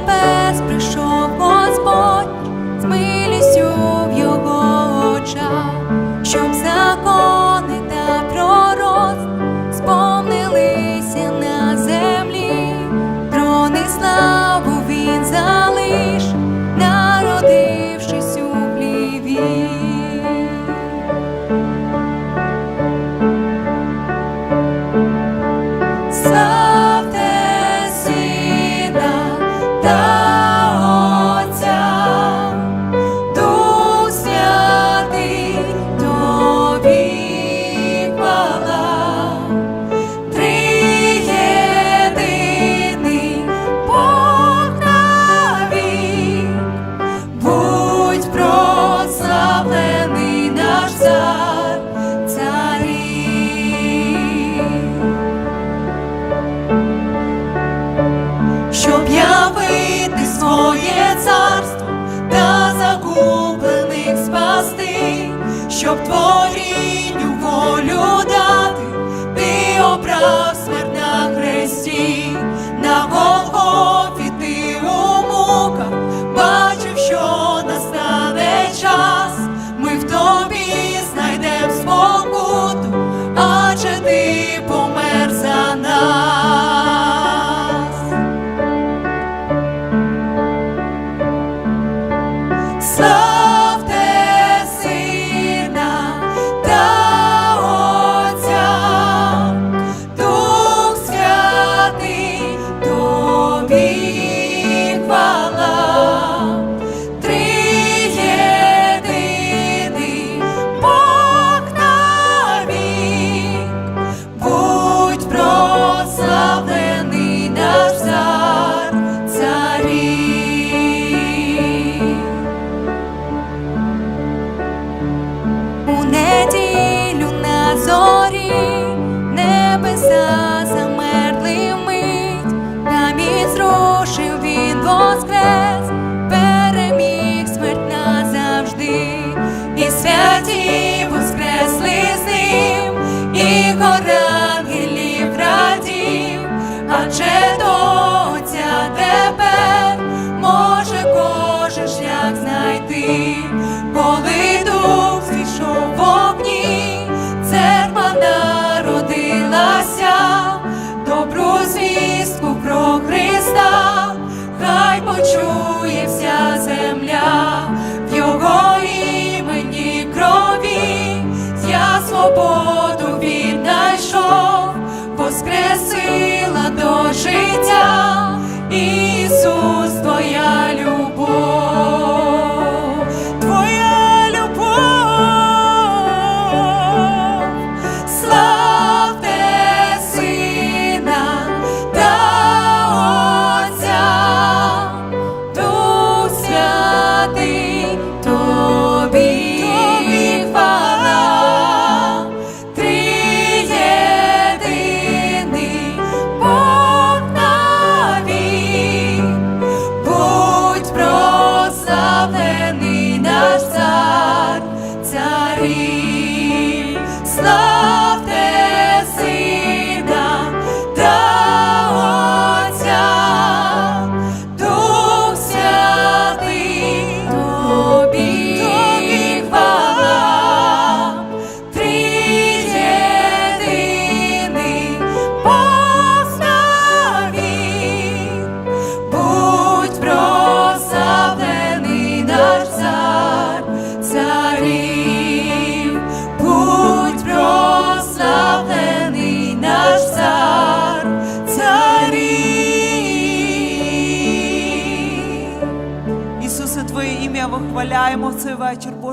небес прийшов. Щоб творінню волю дати, ти обрав смерть на хресті, на Голгофі ти у муках, бачив, що настане час, ми в тобі знайдем спокуту, адже ти помер за нас. Славте voz почує вся земля, в його імені крові, я свободу віднайшов, воскресила до життя, Ісус, não. Ім'я вихваляємо цей вечір, Боже.